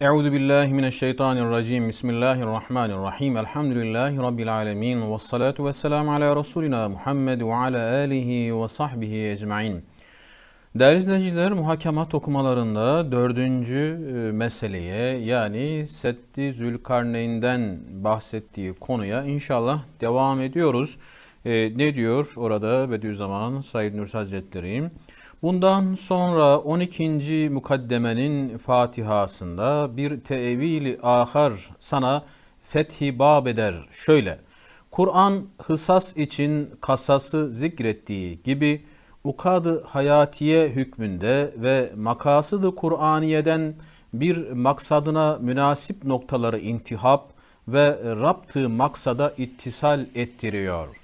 Euzu billahi mineşşeytanirracim. Bismillahirrahmanirrahim. Elhamdülillahi rabbil alamin ve salatu vesselam ala resulina Muhammed ve ala alihi ve sahbihi ecmaîn. Değerli izleyiciler, muhakemat okumalarında dördüncü e, meseleye yani Setti Zülkarneyn'den bahsettiği konuya inşallah devam ediyoruz. E, ne diyor orada Bediüzzaman Said Nursi Hazretleri? Bundan sonra 12. mukaddemenin Fatihasında bir tevili ahar sana fethi bab eder. Şöyle, Kur'an hısas için kasası zikrettiği gibi ukadı hayatiye hükmünde ve makasıdı Kur'aniye'den bir maksadına münasip noktaları intihap ve raptı maksada ittisal ettiriyor.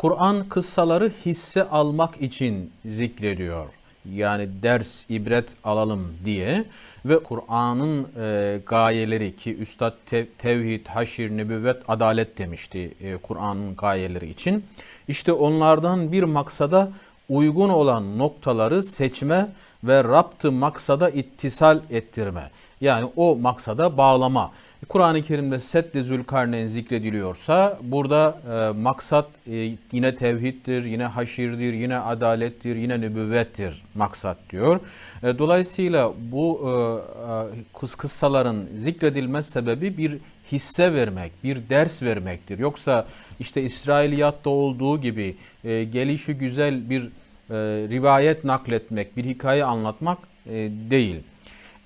Kur'an kıssaları hisse almak için zikrediyor. Yani ders, ibret alalım diye ve Kur'an'ın e, gayeleri ki Üstad te, tevhid, haşir, nübüvvet, adalet demişti e, Kur'an'ın gayeleri için. İşte onlardan bir maksada uygun olan noktaları seçme ve raptı maksada ittisal ettirme. Yani o maksada bağlama. Kur'an-ı Kerim'de Seddi Zülkarneyn zikrediliyorsa burada e, maksat e, yine tevhiddir, yine haşirdir, yine adalettir, yine nübüvvettir maksat diyor. E, dolayısıyla bu e, e, kıssaların zikredilme sebebi bir hisse vermek, bir ders vermektir. Yoksa işte İsrailiyatta olduğu gibi e, gelişi güzel bir e, rivayet nakletmek, bir hikaye anlatmak e, değil.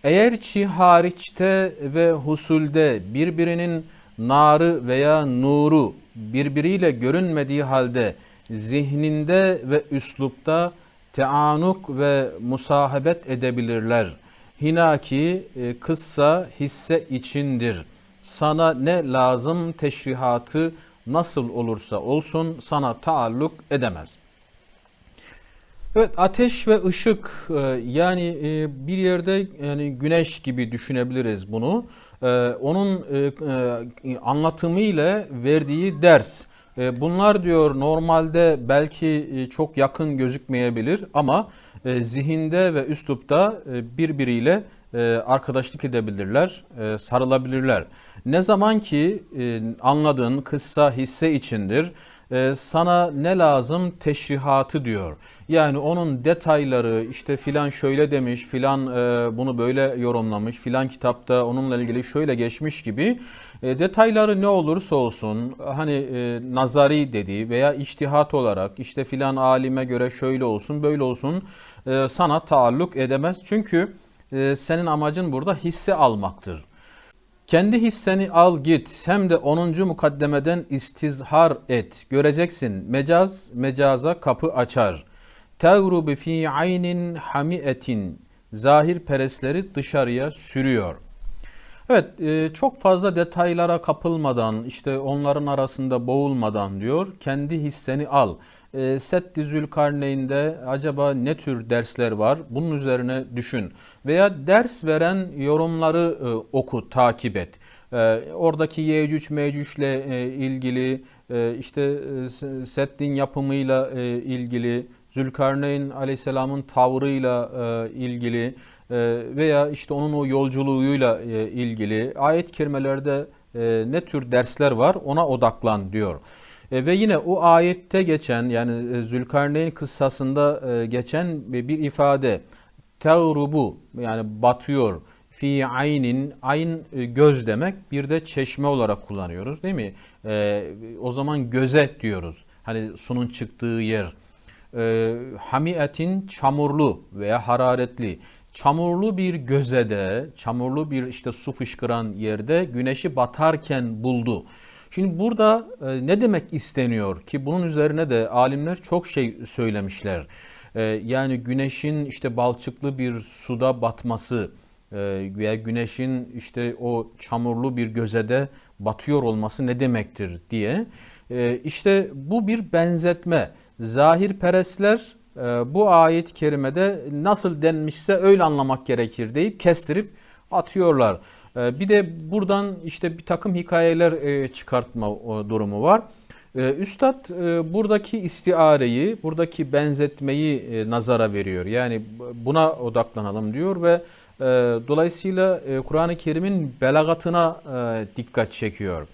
Eğer ki hariçte ve husulde birbirinin narı veya nuru birbiriyle görünmediği halde zihninde ve üslupta teanuk ve musahebet edebilirler. Hinaki e, kıssa hisse içindir. Sana ne lazım teşrihatı nasıl olursa olsun sana taalluk edemez.'' Evet ateş ve ışık e, yani e, bir yerde yani güneş gibi düşünebiliriz bunu. E, onun anlatımı ile verdiği ders. Bunlar diyor normalde belki çok yakın gözükmeyebilir ama zihinde ve üslupta birbiriyle arkadaşlık edebilirler, sarılabilirler. Ne zaman ki anladığın kıssa hisse içindir, sana ne lazım teşrihatı diyor. Yani onun detayları işte filan şöyle demiş, filan e, bunu böyle yorumlamış, filan kitapta onunla ilgili şöyle geçmiş gibi e, detayları ne olursa olsun hani e, nazari dediği veya iştihat olarak işte filan alime göre şöyle olsun böyle olsun sana taalluk edemez. Çünkü senin amacın burada hisse almaktır. Kendi hisseni al git hem de 10. mukaddemeden istizhar et. Göreceksin mecaz mecaza kapı açar.'' Tevrubu fi aynin hamiyetin zahir peresleri dışarıya sürüyor. Evet e, çok fazla detaylara kapılmadan işte onların arasında boğulmadan diyor kendi hisseni al. E, Setti Zülkarneyn'de acaba ne tür dersler var bunun üzerine düşün. Veya ders veren yorumları e, oku takip et. Oradaki Yecüc Mecüc'le ilgili işte Seddin yapımıyla ilgili Zülkarneyn aleyhisselamın tavrıyla e, ilgili e, veya işte onun o yolculuğuyla e, ilgili ayet-i kerimelerde e, ne tür dersler var ona odaklan diyor. E, ve yine o ayette geçen yani e, Zülkarneyn kıssasında e, geçen bir ifade tevrubu yani batıyor fi aynin ayn e, göz demek bir de çeşme olarak kullanıyoruz değil mi? E, o zaman göze diyoruz. Hani sunun çıktığı yer e, hamiyetin çamurlu veya hararetli çamurlu bir gözede, çamurlu bir işte su fışkıran yerde güneşi batarken buldu. Şimdi burada e, ne demek isteniyor ki bunun üzerine de alimler çok şey söylemişler. E, yani güneşin işte balçıklı bir suda batması e, veya güneşin işte o çamurlu bir gözede batıyor olması ne demektir diye. E, işte bu bir benzetme zahir perestler e, bu ayet-i kerimede nasıl denmişse öyle anlamak gerekir deyip kestirip atıyorlar. E, bir de buradan işte bir takım hikayeler e, çıkartma durumu var. Üstad buradaki istiareyi, buradaki benzetmeyi nazara veriyor. Yani buna odaklanalım diyor ve dolayısıyla Kur'an-ı Kerim'in belagatına dikkat çekiyor.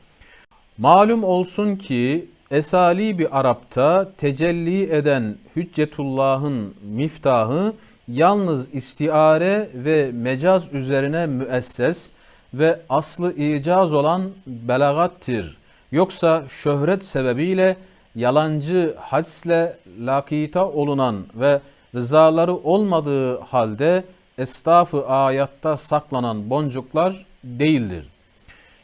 Malum olsun ki esali bir Arap'ta tecelli eden Hüccetullah'ın miftahı yalnız istiare ve mecaz üzerine müesses ve aslı icaz olan belagattır. Yoksa şöhret sebebiyle yalancı hadsle lakita olunan ve rızaları olmadığı halde estafı ayatta saklanan boncuklar değildir.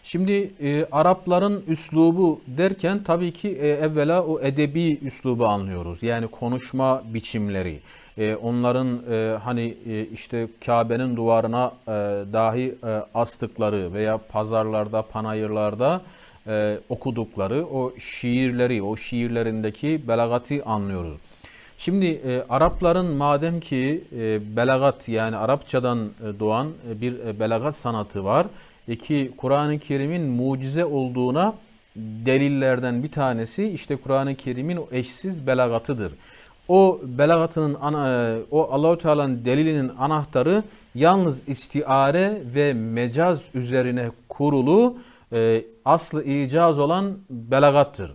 Şimdi e, Arapların üslubu derken tabii ki e, evvela o edebi üslubu anlıyoruz. Yani konuşma biçimleri. E, onların e, hani e, işte Kabe'nin duvarına e, dahi e, astıkları veya pazarlarda, panayırlarda e, okudukları o şiirleri, o şiirlerindeki belagati anlıyoruz. Şimdi e, Arapların madem ki e, belagat yani Arapçadan e, doğan e, bir e, belagat sanatı var. Ki Kur'an-ı Kerim'in mucize olduğuna delillerden bir tanesi işte Kur'an-ı Kerim'in eşsiz belagatıdır. O belagatının ana, e, o Allahu Teala'nın delilinin anahtarı yalnız istiare ve mecaz üzerine kurulu e, aslı icaz olan belagattır.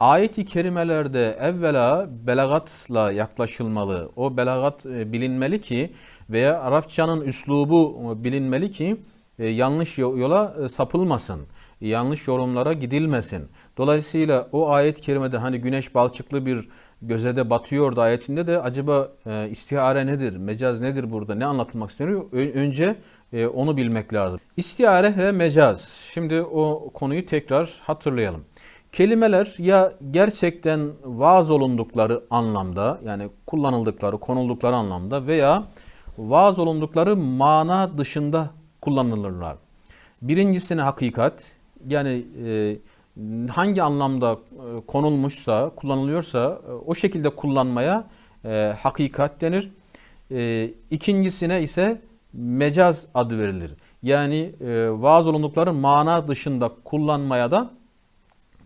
Ayet-i kerimelerde evvela belagatla yaklaşılmalı. O belagat e, bilinmeli ki veya Arapçanın üslubu bilinmeli ki yanlış yola e, sapılmasın. Yanlış yorumlara gidilmesin. Dolayısıyla o ayet-i kerimede hani güneş balçıklı bir gözede batıyordu ayetinde de acaba e, istihare nedir, mecaz nedir burada, ne anlatılmak isteniyor? Önce e, onu bilmek lazım. İstihare ve mecaz. Şimdi o konuyu tekrar hatırlayalım. Kelimeler ya gerçekten vaaz olundukları anlamda yani kullanıldıkları, konuldukları anlamda veya vaaz olundukları mana dışında kullanılırlar. Birincisine hakikat yani e, hangi anlamda e, konulmuşsa, kullanılıyorsa e, o şekilde kullanmaya e, hakikat denir. E, ikincisine ise mecaz adı verilir. Yani e, vaaz olundukları mana dışında kullanmaya da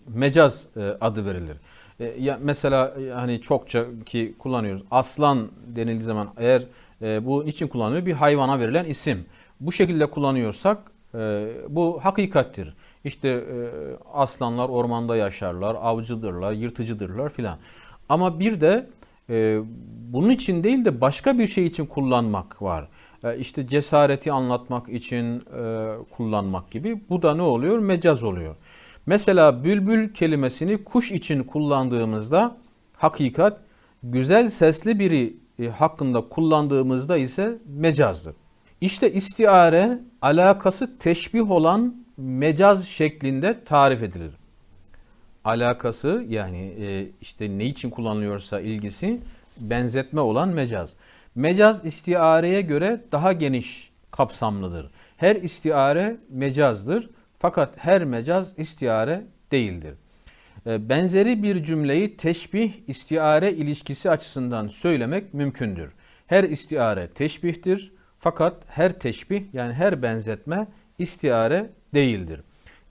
mecaz e, adı verilir. E, ya mesela e, hani çokça ki kullanıyoruz. Aslan denildiği zaman eğer e, bu için kullanılıyor bir hayvana verilen isim. Bu şekilde kullanıyorsak e, bu hakikattir. İşte e, aslanlar ormanda yaşarlar, avcıdırlar, yırtıcıdırlar filan. Ama bir de e, bunun için değil de başka bir şey için kullanmak var. E, işte cesareti anlatmak için kullanmak gibi. Bu da ne oluyor? Mecaz oluyor. Mesela bülbül kelimesini kuş için kullandığımızda hakikat, güzel sesli biri hakkında kullandığımızda ise mecazdır. İşte istiare alakası teşbih olan mecaz şeklinde tarif edilir. Alakası yani e, işte ne için kullanılıyorsa ilgisi benzetme olan mecaz. Mecaz istiareye göre daha geniş kapsamlıdır. Her istiare mecazdır fakat her mecaz istiare değildir. E, benzeri bir cümleyi teşbih istiare ilişkisi açısından söylemek mümkündür. Her istiare teşbihtir fakat her teşbih yani her benzetme istiare değildir.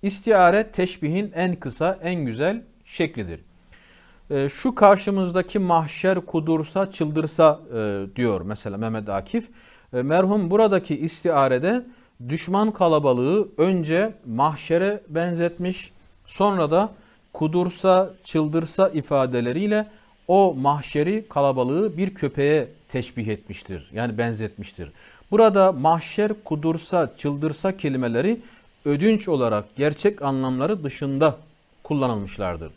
İstiare teşbihin en kısa, en güzel şeklidir. E, şu karşımızdaki mahşer kudursa, çıldırsa e, diyor mesela Mehmet Akif. E, merhum buradaki istiarede düşman kalabalığı önce mahşere benzetmiş, sonra da kudursa, çıldırsa ifadeleriyle o mahşeri kalabalığı bir köpeğe teşbih etmiştir. Yani benzetmiştir. Burada mahşer, kudursa, çıldırsa kelimeleri ödünç olarak gerçek anlamları dışında kullanılmışlardır.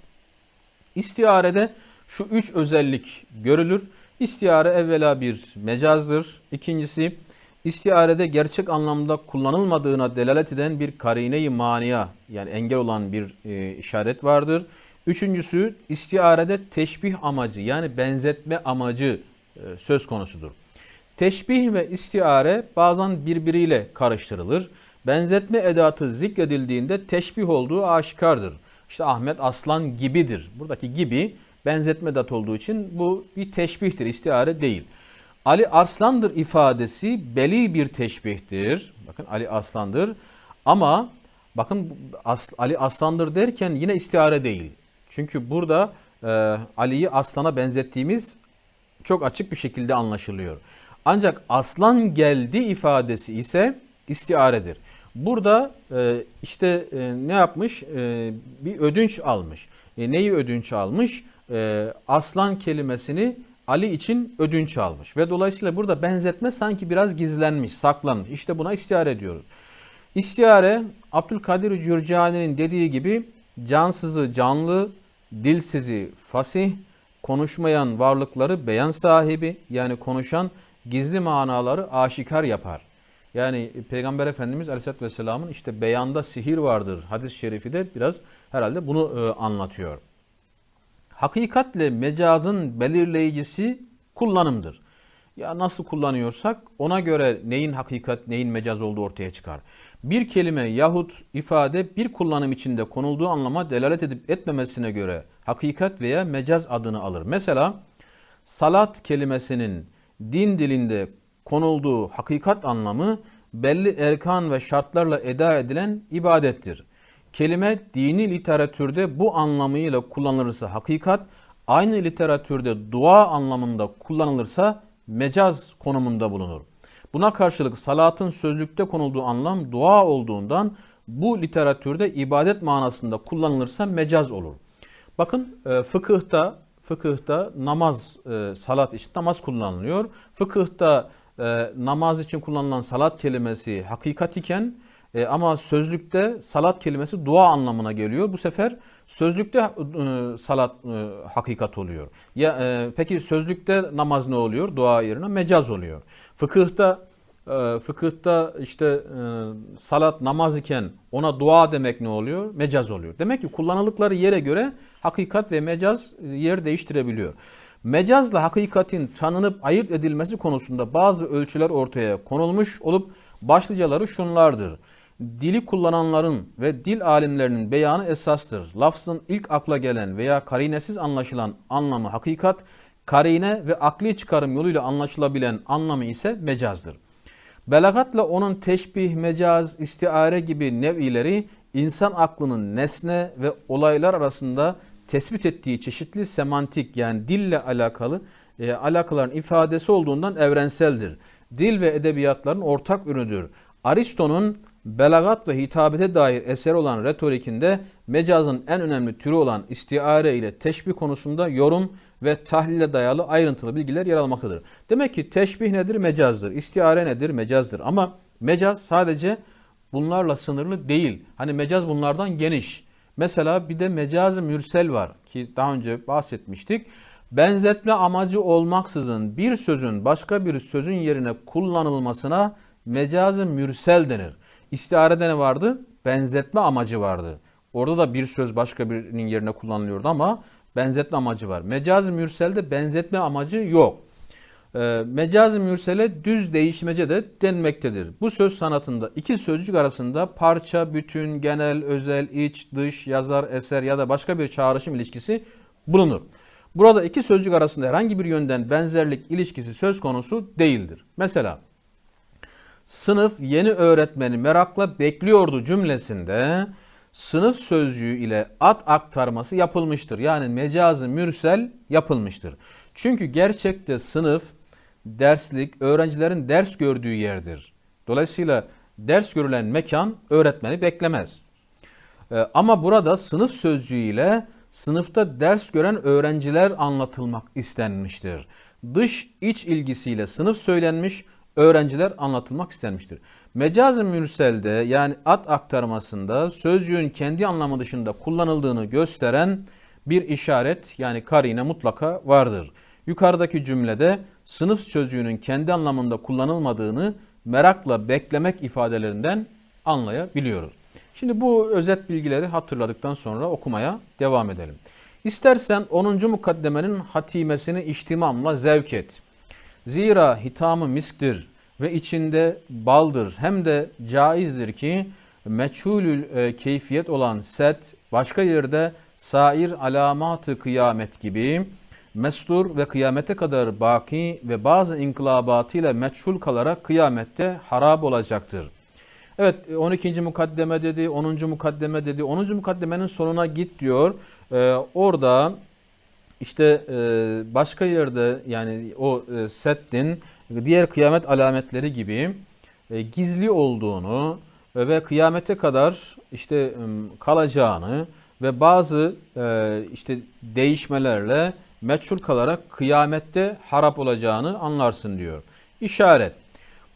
İstiarede şu üç özellik görülür. İstiare evvela bir mecazdır. İkincisi istiarede gerçek anlamda kullanılmadığına delalet eden bir karine-i maniya yani engel olan bir e, işaret vardır. Üçüncüsü istiarede teşbih amacı yani benzetme amacı e, söz konusudur. Teşbih ve istiare bazen birbiriyle karıştırılır. Benzetme edatı zikredildiğinde teşbih olduğu aşikardır. İşte Ahmet aslan gibidir. Buradaki gibi benzetme edat olduğu için bu bir teşbihtir, istiare değil. Ali Arslan'dır ifadesi beli bir teşbihtir. Bakın Ali Arslan'dır. Ama bakın Ali Arslan'dır derken yine istiare değil. Çünkü burada e, Ali'yi aslana benzettiğimiz çok açık bir şekilde anlaşılıyor. Ancak aslan geldi ifadesi ise istiaredir. Burada e, işte e, ne yapmış? E, bir ödünç almış. E, neyi ödünç almış? E, aslan kelimesini Ali için ödünç almış. Ve dolayısıyla burada benzetme sanki biraz gizlenmiş, saklanmış. İşte buna istiare diyoruz. İstiare Abdülkadir Cürcani'nin dediği gibi cansızı canlı, dilsizi fasih, konuşmayan varlıkları beyan sahibi yani konuşan gizli manaları aşikar yapar. Yani Peygamber Efendimiz Aleyhisselatü Vesselam'ın işte beyanda sihir vardır hadis-i şerifi de biraz herhalde bunu e, anlatıyor. Hakikatle mecazın belirleyicisi kullanımdır. Ya nasıl kullanıyorsak ona göre neyin hakikat, neyin mecaz olduğu ortaya çıkar. Bir kelime yahut ifade bir kullanım içinde konulduğu anlama delalet edip etmemesine göre hakikat veya mecaz adını alır. Mesela salat kelimesinin din dilinde konulduğu hakikat anlamı belli erkan ve şartlarla eda edilen ibadettir. Kelime dini literatürde bu anlamıyla kullanılırsa hakikat, aynı literatürde dua anlamında kullanılırsa mecaz konumunda bulunur. Buna karşılık salatın sözlükte konulduğu anlam dua olduğundan bu literatürde ibadet manasında kullanılırsa mecaz olur. Bakın e, fıkıhta fıkıhta namaz e, salat için namaz kullanılıyor. Fıkıhta e, namaz için kullanılan salat kelimesi hakikat iken e, ama sözlükte salat kelimesi dua anlamına geliyor. Bu sefer sözlükte e, salat e, hakikat oluyor. Ya e, peki sözlükte namaz ne oluyor? Dua yerine mecaz oluyor. Fıkıhta e, fıkıhta işte e, salat namaz iken ona dua demek ne oluyor? Mecaz oluyor. Demek ki kullanıldıkları yere göre hakikat ve mecaz e, yer değiştirebiliyor. Mecazla hakikatin tanınıp ayırt edilmesi konusunda bazı ölçüler ortaya konulmuş olup başlıcaları şunlardır. Dili kullananların ve dil alimlerinin beyanı esastır. Lafzın ilk akla gelen veya karinesiz anlaşılan anlamı hakikat, karine ve akli çıkarım yoluyla anlaşılabilen anlamı ise mecazdır. Belagatla onun teşbih, mecaz, istiare gibi nev'ileri insan aklının nesne ve olaylar arasında tespit ettiği çeşitli semantik yani dille alakalı e, alakaların ifadesi olduğundan evrenseldir. Dil ve edebiyatların ortak ürünüdür. Aristo'nun belagat ve hitabete dair eser olan retorikinde mecazın en önemli türü olan istiare ile teşbih konusunda yorum ve tahlile dayalı ayrıntılı bilgiler yer almaktadır. Demek ki teşbih nedir? Mecazdır. İstiare nedir? Mecazdır. Ama mecaz sadece bunlarla sınırlı değil. Hani mecaz bunlardan geniş. Mesela bir de mecaz mürsel var ki daha önce bahsetmiştik. Benzetme amacı olmaksızın bir sözün başka bir sözün yerine kullanılmasına mecaz mürsel denir. İstiarede ne vardı? Benzetme amacı vardı. Orada da bir söz başka birinin yerine kullanılıyordu ama benzetme amacı var. Mecaz-ı mürselde benzetme amacı yok. E, mecaz-ı mürsele düz değişmece de denmektedir. Bu söz sanatında iki sözcük arasında parça, bütün, genel, özel, iç, dış, yazar, eser ya da başka bir çağrışım ilişkisi bulunur. Burada iki sözcük arasında herhangi bir yönden benzerlik ilişkisi söz konusu değildir. Mesela sınıf yeni öğretmeni merakla bekliyordu cümlesinde sınıf sözcüğü ile at aktarması yapılmıştır. Yani mecazı mürsel yapılmıştır. Çünkü gerçekte sınıf, derslik, öğrencilerin ders gördüğü yerdir. Dolayısıyla ders görülen mekan öğretmeni beklemez. Ee, ama burada sınıf sözcüğü ile sınıfta ders gören öğrenciler anlatılmak istenmiştir. Dış iç ilgisiyle sınıf söylenmiş, öğrenciler anlatılmak istenmiştir. Mecaz-ı mürselde yani at aktarmasında sözcüğün kendi anlamı dışında kullanıldığını gösteren bir işaret yani karine mutlaka vardır. Yukarıdaki cümlede sınıf sözcüğünün kendi anlamında kullanılmadığını merakla beklemek ifadelerinden anlayabiliyoruz. Şimdi bu özet bilgileri hatırladıktan sonra okumaya devam edelim. İstersen 10. mukaddemenin hatimesini içtimamla zevk et. Zira hitamı misktir ve içinde baldır. Hem de caizdir ki meçhulül e, keyfiyet olan set başka yerde sair alamatı kıyamet gibi mestur ve kıyamete kadar baki ve bazı inkılabatıyla meçhul kalarak kıyamette harap olacaktır. Evet 12. mukaddeme dedi, 10. mukaddeme dedi. 10. mukaddemenin sonuna git diyor. Ee, orada işte e, başka yerde yani o e, Seddin diğer kıyamet alametleri gibi e, gizli olduğunu ve kıyamete kadar işte kalacağını ve bazı e, işte değişmelerle meçhul kalarak kıyamette harap olacağını anlarsın diyor. İşaret.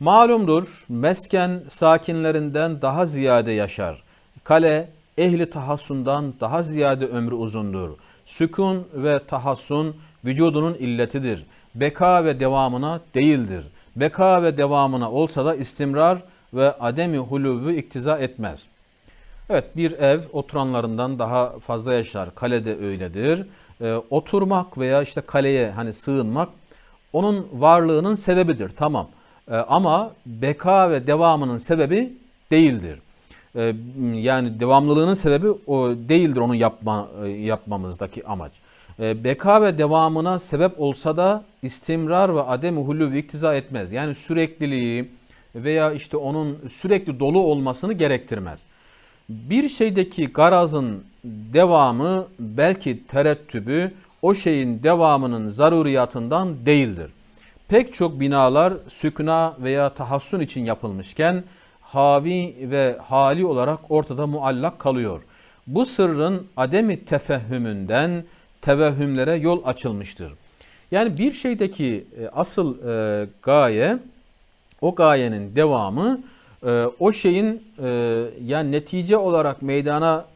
Malumdur mesken sakinlerinden daha ziyade yaşar. Kale ehli tahassundan daha ziyade ömrü uzundur. Sükun ve tahassun vücudunun illetidir. Beka ve devamına değildir. Beka ve devamına olsa da istimrar ve ademi hulubu iktiza etmez. Evet bir ev oturanlarından daha fazla yaşar. Kale de öyledir. Ee, oturmak veya işte kaleye hani sığınmak onun varlığının sebebidir. Tamam. Ee, ama beka ve devamının sebebi değildir. Ee, yani devamlılığının sebebi o değildir onu yapma e, yapmamızdaki amaç. Ee, beka ve devamına sebep olsa da istimrar ve adem hulü iktiza etmez. Yani sürekliliği veya işte onun sürekli dolu olmasını gerektirmez. Bir şeydeki garazın devamı belki terettübü o şeyin devamının zaruriyatından değildir. Pek çok binalar sükuna veya tahassun için yapılmışken havi ve hali olarak ortada muallak kalıyor. Bu sırrın ademi tefehümünden tevehhümlere yol açılmıştır. Yani bir şeydeki e, asıl e, gaye, o gayenin devamı e, o şeyin e, yani netice olarak meydana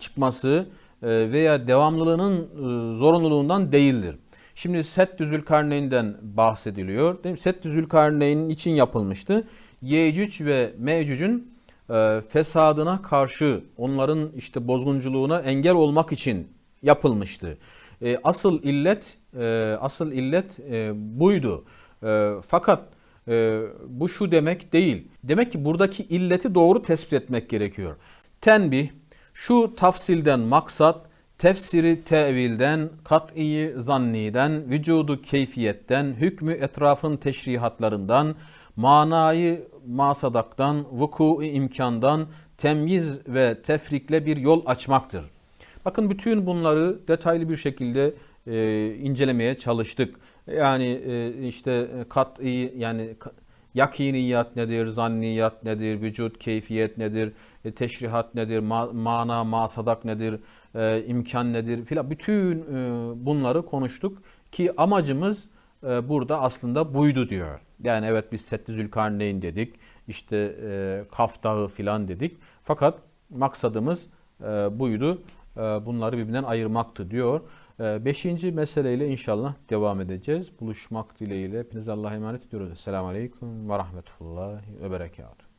çıkması veya devamlılığının zorunluluğundan değildir. Şimdi Seddü Zülkarneyn'den bahsediliyor. Değil mi? Seddü Zülkarneyn için yapılmıştı. Yecüc ve Mecüc'ün fesadına karşı onların işte bozgunculuğuna engel olmak için yapılmıştı. E, asıl illet e, asıl illet e, buydu. E, fakat e, bu şu demek değil. Demek ki buradaki illeti doğru tespit etmek gerekiyor. Tenbih şu tafsilden maksat tefsiri tevilden, kat'i zanniden, vücudu keyfiyetten, hükmü etrafın teşrihatlarından, manayı masadaktan, vuku imkandan, temyiz ve tefrikle bir yol açmaktır. Bakın bütün bunları detaylı bir şekilde e, incelemeye çalıştık. Yani e, işte kat'i yani yakiniyat nedir, zanniyat nedir, vücut keyfiyet nedir, e, teşrihat nedir, ma mana, masadak nedir, e, imkan nedir filan. Bütün e, bunları konuştuk ki amacımız e, burada aslında buydu diyor. Yani evet biz Setti Zülkarneyn dedik, işte e, Kaf Dağı filan dedik. Fakat maksadımız e, buydu. E, bunları birbirinden ayırmaktı diyor. E, beşinci meseleyle inşallah devam edeceğiz. Buluşmak dileğiyle. Hepinize Allah'a emanet ediyoruz. Selamun Aleyküm ve Rahmetullahi ve Berekatuhu.